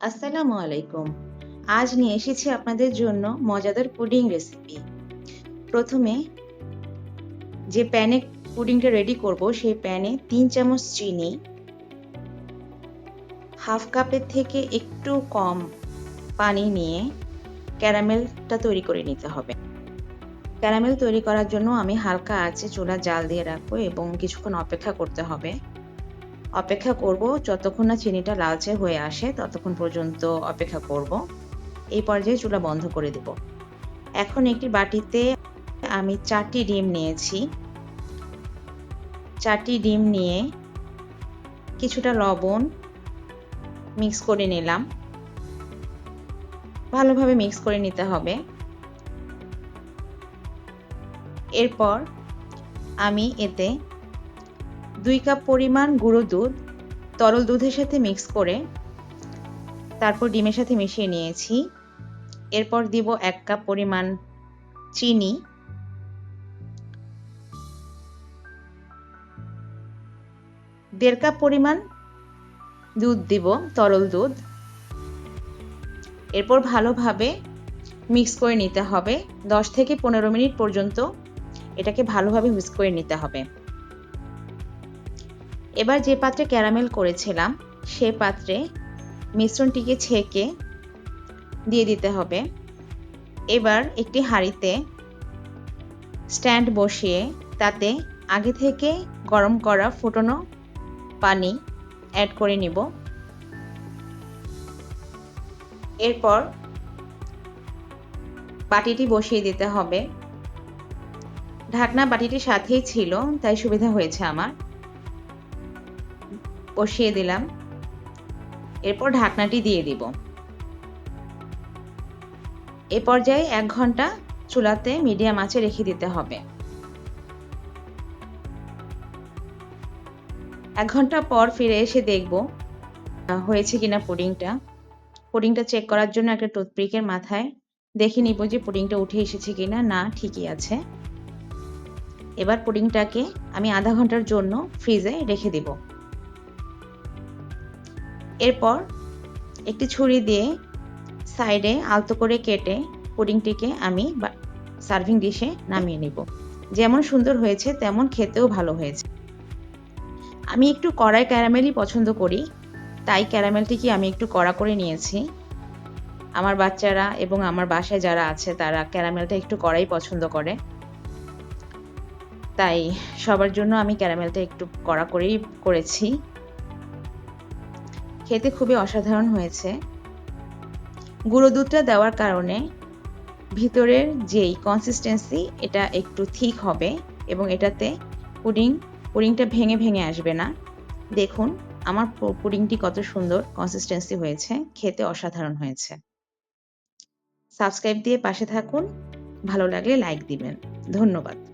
আসসালামু আলাইকুম। আজ নিয়ে এসেছি আপনাদের জন্য মজাদার পুডিং রেসিপি প্রথমে যে প্যানে পুডিংটা রেডি করব, সেই প্যানে তিন চামচ চিনি, হাফ কাপের থেকে একটু কম পানি নিয়ে ক্যারামেলটা তৈরি করে নিতে হবে। ক্যারামেল তৈরি করার জন্য আমি হালকা আঁচে চুলা জাল দিয়ে রাখব এবং কিছুক্ষণ অপেক্ষা করতে হবে। অপেক্ষা করব। যতক্ষণ না চিনিটা লালচে হয়ে আসে, ততক্ষণ পর্যন্ত অপেক্ষা করব। এই পর্যায়ে চুলা বন্ধ করে দেব। এখন একটি বাটিতে আমি চারটি ডিম নিয়েছি। চারটি ডিম নিয়ে কিছুটা লবণ মিক্স করে নিলাম। ভালোভাবে মিক্স করে নিতে হবে। এরপর আমি এতে দুই কাপ পরিমাণ গুঁড়ো দুধ, তরল দুধের সাথে মিক্স করে তারপর ডিমের সাথে মিশিয়ে নিয়েছি। এরপর দিব এক কাপ পরিমাণ চিনি। দেড় কাপ পরিমাণ দুধ দিব, তরল দুধ। এরপর ভালোভাবে মিক্স করে নিতে হবে। দশ থেকে পনেরো মিনিট পর্যন্ত এটাকে ভালোভাবে মিক্স করে নিতে হবে। এবার যে পাত্রে ক্যারামেল করেছিলাম, সে পাত্রে মিশ্রণটিকে ছেঁকে দিয়ে দিতে হবে। এবার একটি হাঁড়িতে স্ট্যান্ড বসিয়ে তাতে আগে থেকে গরম করা ফুটনো পানি অ্যাড করে নিব। এরপর বাটিটি বসিয়ে দিতে হবে। ঢাকনা বাটিটির সাথেই ছিল, তাই সুবিধা হয়েছে আমার। বসিয়ে দিলাম। এরপর ঢাকনাটি দিয়ে দিব। এ পর্যায়ে এক ঘণ্টা চুলাতে মিডিয়াম আঁচে রেখে দিতে হবে। এক ঘণ্টা পর ফিরে এসে দেখব হয়েছে কিনা পুডিংটা। পুডিংটা চেক করার জন্য একটা টুথপিকের মাথায় দেখে নিব যে পুডিংটা উঠে এসেছে কিনা। না, ঠিকই আছে। এবার পুডিংটাকে আমি আধা ঘণ্টার জন্য ফ্রিজে রেখে দেবো। এরপর একটি ছুরি দিয়ে সাইডে আলতো করে কেটে পুডিংটিকে আমি সার্ভিং ডিশে নামিয়ে নিব। যেমন সুন্দর হয়েছে, তেমন খেতেও ভালো হয়েছে। আমি একটু কড়াই ক্যারামেলই পছন্দ করি। তাই ক্যারামেলটিকে আমি একটু কড়া করে নিয়েছি। আমার বাচ্চারা এবং আমার বাসায় যারা আছে, তারা ক্যারামেলটা একটু কড়াই পছন্দ করে। তাই সবার জন্য আমি ক্যারামেলটা একটু কড়া করেই করেছি। খেতে খুবই অসাধারণ হয়েছে। গুঁড়ো দুধটা দেওয়ার কারণে ভিতরের যেই কনসিস্টেন্সি এটা একটু ঠিক হবে এবং এটাতে পুডিং, পুডিংটা ভেঙে ভেঙে আসবে না। দেখুন, আমার পুডিংটি কত সুন্দর কনসিস্টেন্সি হয়েছে, খেতে অসাধারণ হয়েছে। সাবস্ক্রাইব দিয়ে পাশে থাকুন, ভালো লাগলে লাইক দিবেন। ধন্যবাদ।